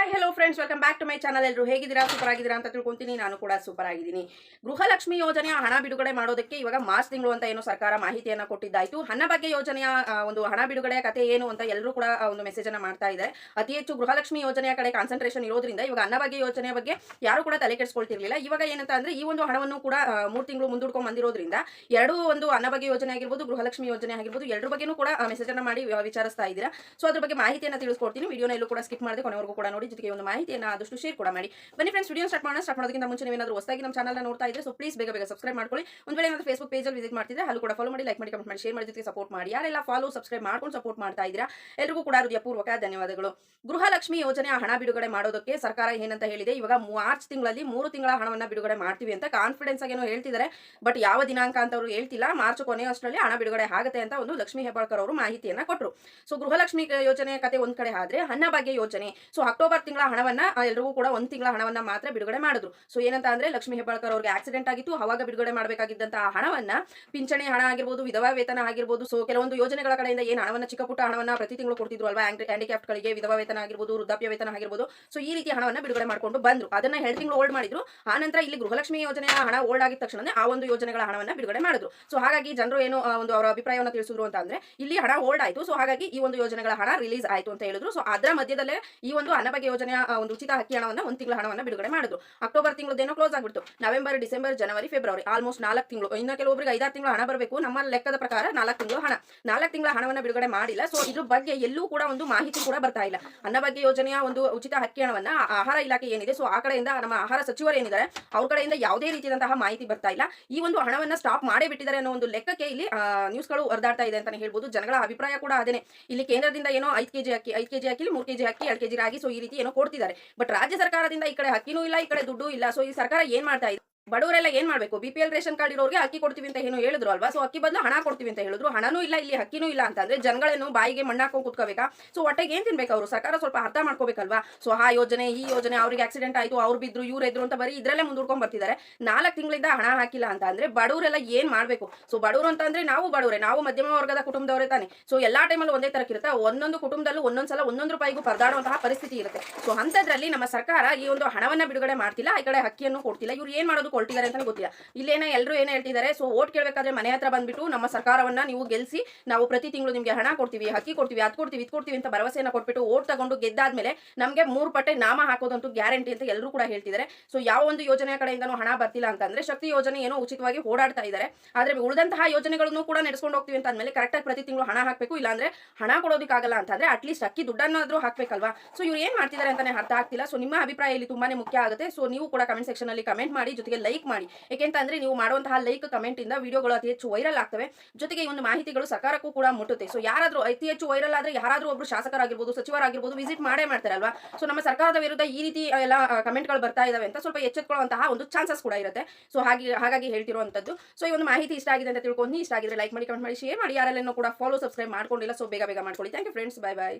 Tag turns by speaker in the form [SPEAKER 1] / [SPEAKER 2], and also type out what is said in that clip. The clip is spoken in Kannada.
[SPEAKER 1] Hi hello friends welcome back to my channel ಎಲ್ಲರೂ ಹೇಗಿದ್ದೀರಾ? ಸೂಪರ್ ಆಗಿದ್ದೀರಾ ಅಂತ ತಿಳ್ಕೊಂತೀನಿ. ನಾನು ಕೂಡ ಸೂಪರ್ ಆಗಿದ್ದೀನಿ. ಗೃಹಲಕ್ಷ್ಮಿ ಯೋಜನೆಯ ಹಣ ಬಿಡುಗಡೆ ಮಾಡೋದಕ್ಕೆ ಇವಾಗ ಮಾರ್ಚ್ ತಿಂಗಳು ಅಂತ ಏನು ಸರ್ಕಾರ ಮಾಹಿತಿಯನ್ನ ಕೊಟ್ಟಿದ್ದಾಯಿತು. ಹಣ ಬಗ್ಗೆ ಯೋಜನೆಯ ಒಂದು ಹಣ ಬಿಡುಗಡೆಯ ಕತೆ ಏನು ಅಂತ ಎಲ್ಲರೂ ಕೂಡ ಒಂದು ಮೆಸೇಜ್ ಅನ್ನ ಮಾಡ್ತಾ ಇದ್ದಾರೆ. ಅತಿ ಹೆಚ್ಚು ಗೃಹಲಕ್ಷ್ಮಿ ಯೋಜನೆಯ ಕಡೆ ಕಾನ್ಸಂಟ್ರೇಷನ್ ಇರೋದ್ರಿಂದ ಇವಾಗ ಅನ್ನಭಾಗ್ಯ ಯೋಜನೆಯ ಬಗ್ಗೆ ಯಾರು ಕೂಡ ತಲೆ ಕೆಡಿಸ್ಕೊಳ್ತಿರ್ಲಿಲ್ಲ. ಇವಾಗ ಏನಂತ ಅಂದ್ರೆ ಈ ಒಂದು ಹಣವನ್ನು ಕೂಡ ಮೂರು ತಿಂಗಳು ಮುಂದೂಡ್ಕೊಂಡು ಬಂದಿರೋದ್ರಿಂದ ಎರಡೂ ಒಂದು ಅನ್ನಭಾಗ್ಯ ಯೋಜನೆ ಆಗಿರ್ಬೋದು, ಗೃಹಲಕ್ಷ್ಮಿ ಯೋಜನೆ ಆಗಿರ್ಬೋದು ಎರಡರ ಬಗ್ಗೆನೂ ಕೂಡ ಮೆಸೇಜ್ ಅನ್ನ ಮಾಡಿ ವಿಚಾರಿಸ್ತಾ ಇದ್ದೀರಾ. ಸೊ ಅದ್ರ ಬಗ್ಗೆ ಮಾಹಿತಿಯನ್ನು ತಿಳಿಸ್ಕೊಡ್ತೀನಿ. ವಿಡಿಯೋನ ಎಲ್ಲೂ ಕೂಡ ಸ್ಕಿಪ್ ಮಾಡಿದೆ ಕೊನೆವರೆಗೂ ಕೂಡ ನೋಡಿ. ಜೊತೆಗೆ ಒಂದು ಮಾಹಿತಿಯನ್ನು ಆದಷ್ಟು ಶೇರ್ ಕೂಡ ಮಾಡಿ. ಬನ್ನಿ ಫ್ರೆಂಡ್ಸ್ ವಿಡಿಯೋ ಸ್ಟಾರ್ಟ್ ಮಾಡೋಣ. ಸ್ಟಾರ್ಟ್ ಮಾಡೋದಕ್ಕಿಂತ ಮುಂಚೆ ನೀವೇನಾದರೂ ಹೊಸದಾಗಿ ನಮ್ಮ ಚಾನಲ್ನ ನೋಡ್ತಾ ಇದ್ರೆ ಸೊ ಪ್ಲೀಸ್ ಬೇಗ ಬೇಗ ಸಬ್ಸ್ಕ್ರೈಬ್ ಮಾಡ್ಕೊಳ್ಳಿ. ಒಂದು ವೇಳೆ ಏನಾದರೂ ಫೇಸ್ಬುಕ್ ಪೇಜಲ್ಲಿ ವಿಸಿಟ್ ಮಾಡ್ತಿದ್ರೆ, ಅಲ್ಲಿ ಕೂಡ ಫಾಲೋ ಮಾಡಿ ಲೈಕ್ ಮಾಡಿ ಕಮೆಂಟ್ ಮಾಡಿ ಶೇರ್ ಮಾಡಿ, ಜೊತೆಗೆ ಸಪೋರ್ಟ್ ಮಾಡಿ. ಯಾರೆಲ್ಲ ಫಾಲೋ ಸಬ್ಸ್ಕ್ರೈಬ್ ಮಾಡ್ಕೊಂಡು ಸಪೋರ್ಟ್ ಮಾಡ್ತಾ ಇದ್ದೀರಾ ಎಲ್ಲರಿಗೂ ಕೂಡ ಹೃದಯಪೂರ್ವಕ ಧನ್ಯವಾದಗಳು. ಗೃಹಲಕ್ಷ್ಮಿ ಯೋಜನೆ ಹಣ ಬಿಡುಗಡೆ ಮಾಡೋದಕ್ಕೆ ಸರ್ಕಾರ ಏನಂತ ಹೇಳಿದೆ. ಇವಾಗ ಮಾರ್ಚ್ ತಿಂಗಳಲ್ಲಿ ಮೂರು ತಿಂಗಳ ಹಣವನ್ನ ಬಿಡುಗಡೆ ಮಾಡ್ತೀವಿ ಅಂತ ಕಾನ್ಫಿಡೆನ್ಸ್ ಆಗೇನೋ ಹೇಳ್ತಿದ್ದಾರೆ ಬಟ್ ಯಾವ ದಿನಾಂಕ ಅಂತ ಅವರು ಹೇಳ್ತಿಲ್ಲ. ಮಾರ್ಚ್ ಕೊನೆಯಷ್ಟರಲ್ಲಿ ಹಣ ಬಿಡುಗಡೆ ಆಗುತ್ತೆ ಅಂತ ಒಂದು ಲಕ್ಷ್ಮೀ ಹೆಬ್ಬಾಳ್ಕರ್ ಅವರು ಮಾಹಿತಿಯನ್ನ ಕೊಟ್ಟರು ಸೊ ಗೃಹಲಕ್ಷ್ಮಿ ಯೋಜನೆಯ ಕತೆ ಒಂದ್ ಕಡೆ ಆದ್ರೆ ಅನ್ನಭಾಗ್ಯ ಯೋಜನೆ. ಸೊ ಅಕ್ಟೋಬರ್ ತಿಂಗಳ ಹಣವನ್ನ ಎಲ್ಲರಿಗೂ ಕೂಡ ಒಂದ್ ತಿಂಗಳ ಹಣವನ್ನ ಮಾತ್ರ ಬಿಡುಗಡೆ ಮಾಡಿದ್ರು. ಸೊ ಏನಂತ ಅಂದ್ರೆ ಲಕ್ಷ್ಮೀ ಹೆಬ್ಬಾಳ್ಕರ್ ಅವ್ರಿಗೆ ಆಕ್ಸಿಡೆಂಟ್ ಆಗಿತ್ತು, ಅವಾಗ ಬಿಡುಗಡೆ ಮಾಡಬೇಕಾಗಿದ್ದಂತಹ ಹಣವನ್ನ, ಪಿಂಚಣಿ ಹಣ ಆಗಿರ್ಬೋದು, ವಿಧವಾ ವೇತನ ಆಗಿರ್ಬೋದು ಸೊ ಕೆಲವೊಂದು ಯೋಜನೆಗಳ ಕಡೆಯಿಂದ ಏನು ಹಣವನ್ನ ಚಿಕ್ಕ ಪುಟ್ಟ ಹಣವನ್ನ ಪ್ರತಿ ತಿಂಗಳು ಕೊಡ್ತಿದ್ರು ಅಲ್ವಾ ಹ್ಯಾಂಡಿಕ್ಯಾಪ್ಟ್ಗಳಿಗೆ ವಿಧವಾ ವೇತನ ಆಗಿರ್ಬೋದು, ವೃದ್ಧಾಪ್ಯ ವೇತನ ಆಗಿರ್ಬೋದು. ಸೊ ಈ ರೀತಿ ಹಣವನ್ನ ಬಿಡುಗಡೆ ಮಾಡ್ಕೊಂಡು ಬಂದ್ರು. ಅದನ್ನ ಎರಡು ತಿಂಗಳು ಹೋಲ್ಡ್ ಮಾಡಿದ್ರು. ಆ ನಂತರ ಇಲ್ಲಿ ಗೃಹಲಕ್ಷ್ಮಿ ಯೋಜನೆಯ ಹಣ ಓಲ್ಡ್ ಆಗಿದ ತಕ್ಷಣ ಆ ಒಂದು ಯೋಜನೆಗಳ ಹಣವನ್ನ ಬಿಡುಗಡೆ ಮಾಡಿದ್ರು. ಸೊ ಹಾಗಾಗಿ ಜನರು ಏನು ಒಂದು ಅವರ ಅಭಿಪ್ರಾಯವನ್ನು ತಿಳಿಸಿದ್ರು ಅಂತ ಅಂದ್ರೆ, ಇಲ್ಲಿ ಹಣ ಓಲ್ಡ್ ಆಯ್ತು. ಸೊ ಹಾಗಾಗಿ ಈ ಒಂದು ಯೋಜನೆಗಳ ಹಣ ರಿಲೀಸ್ ಆಯ್ತು ಅಂತ ಹೇಳಿದ್ರು. ಸೊ ಅದರ ಮಧ್ಯದಲ್ಲೇ ಈ ಒಂದು ಅನ್ನಭಾಗ್ಯ ಯೋಜನೆಯ ಒಂದು ಉಚಿತ ಅಕ್ಕಿ ಹಣವನ್ನ, ಒಂದು ತಿಂಗಳ ಹಣವನ್ನು ಬಿಡುಗಡೆ ಮಾಡಿದ್ರು. ಅಕ್ಟೋಬರ್ ತಿಂಗಳದೇನೋ ಕ್ಲೋಸ್ ಆಗ್ಬಿಡ್ತು. ನವೆಂಬರ್, ಡಿಸೆಂಬರ್, ಜನವರಿ, ಫೆಬ್ರವರಿ ಆಲ್ಮೋಸ್ಟ್ ನಾಲ್ಕು ತಿಂಗಳು. ಇನ್ನು ಕೆಲವೊಬ್ಬರಿಗೆ ಐದಾರು ತಿಂಗಳು ಹಣ ಬರಬೇಕು. ನಮ್ಮ ಲೆಕ್ಕದ ಪ್ರಕಾರ ನಾಲ್ಕು ತಿಂಗಳು ಹಣ. ನಾಲ್ಕು ತಿಂಗಳ ಹಣವನ್ನ ಬಿಡುಗಡೆ ಮಾಡಿಲ್ಲ. ಸೊ ಇದ್ರ ಬಗ್ಗೆ ಎಲ್ಲೂ ಕೂಡ ಒಂದು ಮಾಹಿತಿ ಕೂಡ ಬರ್ತಾ ಇಲ್ಲ. ಅನ್ನಭಾಗ್ಯ ಯೋಜನೆಯ ಒಂದು ಉಚಿತ ಅಕ್ಕಿ ಹಣವನ್ನ ಆಹಾರ ಇಲಾಖೆ ಏನಿದೆ ಸೊ ಆ ಕಡೆಯಿಂದ ನಮ್ಮ ಆಹಾರ ಸಚಿವರು ಏನಿದ್ದಾರೆ, ಅವ್ರ ಕಡೆಯಿಂದ ಯಾವುದೇ ರೀತಿಯಾದಂತಹ ಮಾಹಿತಿ ಬರ್ತಾ ಇಲ್ಲ. ಈ ಒಂದು ಹಣವನ್ನ ಸ್ಟಾಪ್ ಮಾಡೇ ಬಿಟ್ಟಿದ್ದಾರೆ ಅನ್ನೋ ಒಂದು ಲೆಕ್ಕಕ್ಕೆ ಇಲ್ಲಿ ನ್ಯೂಸ್ಗಳು ಹೊರದಾಡ್ತಾ ಇದೆ ಅಂತಾನೆ ಹೇಳ್ಬೋದು. ಜನಗಳ ಅಭಿಪ್ರಾಯ ಕೂಡ ಅದೇನೆ. ಇಲ್ಲಿ ಕೇಂದ್ರದಿಂದ ಏನೋ ಐದು ಕೆಜಿ ಅಕ್ಕಿ ಐದು ಕೆಜಿ ಅಕ್ಕಿ ಮೂರು ಕೆಜಿ ಅಕ್ಕಿ ಎರಡು ಕೆಜಿ ರಾಗಿ ಸೊ ಈ ರೀತಿ ಏನೋ ಕೊಡ್ತಿದ್ದಾರೆ. ಬಟ್ ರಾಜ್ಯ ಸರ್ಕಾರದಿಂದ ಈ ಕಡೆ ಹಕ್ಕಿನೂ ಇಲ್ಲ, ಈ ಕಡೆ ದುಡ್ಡು ಇಲ್ಲ. ಸೊ ಈ ಸರ್ಕಾರ ಏನ್ ಮಾಡ್ತಾ ಇದೆ? ಬಡವರೆಲ್ಲ ಏನ್ ಮಾಡ್ಬೇಕು? B P L ration card ಇರೋರಿಗೆ ಅಕ್ಕಿ ಕೊಡ್ತೀವಿ ಅಂತ ಏನು ಹೇಳಿದ್ರು ಅಲ್ವಾ? ಸೊ ಅಕ್ಕಿ ಬದಲು ಹಣ ಕೊಡ್ತೀವಿ ಅಂತ ಹೇಳಿದ್ರು. ಹಣನೂ ಇಲ್ಲ, ಇಲ್ಲಿ ಅಕ್ಕಿನೂ ಇಲ್ಲ ಅಂತಂದ್ರೆ ಜನಗಳೇನು ಬಾಯಿಗೆ ಮಣ್ಣಾಕೊಂಡು ಕುತ್ಕೋಬೇಕಾ? ಸೊ ಒಟ್ಟಿಗೆ ಏನ್ ತಿನ್ಬೇಕು ಅವರು? ಸರ್ಕಾರ ಸ್ವಲ್ಪ ಅರ್ಥ ಮಾಡ್ಕೋಬೇಕಲ್ವಾ? ಸೊ ಆ ಯೋಜನೆ, ಈ ಯೋಜನೆ, ಅವ್ರಿಗೆ ಆಕ್ಸಿಡೆಂಟ್ ಆಯ್ತು, ಅವ್ರು ಬಿದ್ರು, ಇವ್ರು ಎದ್ರು ಅಂತ ಬರೀ ಇದ್ರಲ್ಲೇ ಮುಂದೂಡ್ಕೊಂಡ್ ಬರ್ತಿದ್ದಾರೆ ನಾಲ್ಕು ತಿಂಗಳಿಂದ ಹಣ ಹಾಕಿಲ್ಲ ಅಂತ ಅಂದ್ರೆ ಬಡವರೆಲ್ಲ ಏನ್ ಮಾಡ್ಬೇಕು? ಸೊ ಬಡವರು ಅಂತ ಅಂದ್ರೆ ನಾವು ಬಡವರೇ, ನಾವು ಮಧ್ಯಮ ವರ್ಗದ ಕುಟುಂಬದವರೇ ತಾನೆ. ಸೊ ಎಲ್ಲಾ ಟೈಮಲ್ಲಿ ಒಂದೇ ತರಕ್ಕಿರುತ್ತೆ ಒಂದೊಂದು ಕುಟುಂಬದಲ್ಲೂ ಒಂದೊಂದ್ಸಲ ಒಂದೊಂದು ರೂಪಾಯಿಗೂ ಪರದಾಡುವಂತಹ ಪರಿಸ್ಥಿತಿ ಇರುತ್ತೆ. ಸೊ ಅಂತದ್ರಲ್ಲಿ ನಮ್ಮ ಸರ್ಕಾರ ಈ ಒಂದು ಹಣವನ್ನ ಬಿಡುಗಡೆ ಮಾಡ್ತಿಲ್ಲ ಈ ಕಡೆ ಅಕ್ಕಿಯನ್ನು ಕೊಡ್ತಿಲ್ಲ, ಇವ್ರು ಏನ್ ಮಾಡೋದು ಕೊಡ್ತಿದ್ದಾರೆ ಅಂತ ಗೊತ್ತಿಲ್ಲ. ಇಲ್ಲೇನ ಎಲ್ಲರೂ ಏನು ಹೇಳ್ತಿದ್ದಾರೆ. ಸೊ ಓಟ್ ಕೇಳಬೇಕಾದ್ರೆ ಮನೆ ಹತ್ರ ಬಂದ್ಬಿಟ್ಟು ನಮ್ಮ ಸರ್ಕಾರವನ್ನ ನೀವು ಗೆಲ್ಸಿ, ನಾವು ಪ್ರತಿ ತಿಂಗಳು ನಿಮಗೆ ಹಣ ಕೊಡ್ತೀವಿ ಹಕ್ಕಿ ಕೊಡ್ತೀವಿ, ಅದ್ ಕೊಡ್ತೀವಿ, ಇದ್ ಕೊಡ್ತೀವಿ ಅಂತ ಭರವಸೆಯನ್ನ ಕೊಟ್ಬಿಟ್ಟು ಓಟ್ ತಗೊಂಡು ಗೆದ್ದಾದ್ಮೇಲೆ ನಮಗೆ ಮೂರು ಪಟ್ಟೆ ನಾಮ ಹಾಕೋದಂತೂ ಗ್ಯಾರಂಟಿ ಅಂತ ಎಲ್ಲರೂ ಕೂಡ ಹೇಳ್ತಿದ್ದಾರೆ. ಸೊ ಯಾವ ಒಂದು ಯೋಜನೆಯ ಕಡೆಯಿಂದನೂ ಹಣ ಬರ್ತಿಲ್ಲ ಅಂತಂದ್ರೆ ಶಕ್ತಿ ಯೋಜನೆ ಏನೋ ಉಚಿತವಾಗಿ ಓಡಾಡ್ತಾ ಇದ್ದಾರೆ. ಆದ್ರೆ ಉಳಿದಂತಹ ಯೋಜನೆಗಳನ್ನು ಕೂಡ ನಡೆಸ್ಕೊಂಡು ಹೋಗ್ತೀವಿ ಅಂತ ಅಂದ್ಮೇಲೆ ಕರೆಕ್ಟಾಗಿ ಪ್ರತಿ ತಿಂಗಳು ಹಣ ಹಾಕಬೇಕು, ಇಲ್ಲಾಂದ್ರೆ ಹಣ ಕೊಡೋದಕ್ಕಾಗಲ್ಲ ಅಂತಂದ್ರೆ ಅಟ್ಲೀಸ್ಟ್ ಅಕ್ಕಿ ದುಡ್ಡನ್ನಾದರೂ ಹಾಕಬೇಕಲ್ವಾ? ಸೊ ಇವ್ರು ಏನ್ ಮಾಡ್ತಿದ್ದಾರೆ ಅಂತಾನೆ ಅರ್ಥ ಆಗ್ತಿಲ್ಲ. ಸೊ ನಿಮ್ಮ ಅಭಿಪ್ರಾಯ ಇಲ್ಲಿ ತುಂಬಾನೇ ಮುಖ್ಯ ಆಗುತ್ತೆ. ಸೊ ನೀವು ಕೂಡ ಕಮೆಂಟ್ ಸೆಕ್ಷನ್ ಅಲ್ಲಿ ಕಮೆಂಟ್ ಮಾಡಿ, ಜೊತೆಗೆ ಲೈಕ್ ಮಾಡಿ. ಯಾಕೆಂತಂದ್ರೆ ನೀವು ಮಾಡುವಂತಹ ಲೈಕ್ ಕಮೆಂಟ್ ಇಂದ ವಿಡಿಯೋಗಳು ಅತಿ ಹೆಚ್ಚು ವೈರಲ್ ಆಗ್ತವೆ. ಜೊತೆಗೆ ಈ ಒಂದು ಮಾಹಿತಿಗಳು ಸರ್ಕಾರಕ್ಕೂ ಕೂಡ ಮುಟ್ಟುತ್ತೆ. ಸೊ ಯಾರಾದರೂ ಅತಿ ಹೆಚ್ಚು ವೈರಲ್ ಆದ್ರೆ ಯಾರಾದ್ರೂ ಒಬ್ರು ಶಾಸಕರಾಗಿರ್ಬೋದು, ಸಚಿವರಾಗಿರ್ಬೋದು ವಿಸಿಟ್ ಮಾಡೇ ಮಾಡ್ತಾರೆ ಅಲ್ವಾ ಸೊ ನಮ್ಮ ಸರ್ಕಾರದ ವಿರುದ್ಧ ಈ ರೀತಿ ಎಲ್ಲ ಕಮೆಂಟ್ಗಳು ಬರ್ತಾ ಇದಾವೆ ಅಂತ ಸ್ವಲ್ಪ ಎಚ್ಚೆತ್ಕೊಳ್ಳುವಂತಹ ಒಂದು ಚಾನ್ಸಸ್ ಕೂಡ ಇರುತ್ತೆ. ಸೊ ಹಾಗೆ, ಹಾಗಾಗಿ ಹೇಳ್ತಿರುವಂಥದ್ದು. ಸೊ ಈ ಒಂದು ಮಾಹಿತಿ ಇಷ್ಟ ಆಗಿದೆ ಅಂತ ತಿಳ್ಕೊಂಡು ಇಷ್ಟ ಆಗಿದ್ರೆ ಲೈಕ್ ಮಾಡಿ ಕಮೆಂಟ್ ಮಾಡಿ ಶೇರ್ ಮಾಡಿ. ಯಾರೆಲ್ಲ ಕೂಡ ಫಾಲೋ ಸಬ್ಸ್ಕ್ರೈಬ್ ಮಾಡ್ಕೊಂಡಿಲ್ಲ ಸೊ ಬೇಗ ಬೇಗ ಮಾಡ್ಕೊಳ್ಳಿ. Thank you friends bye bye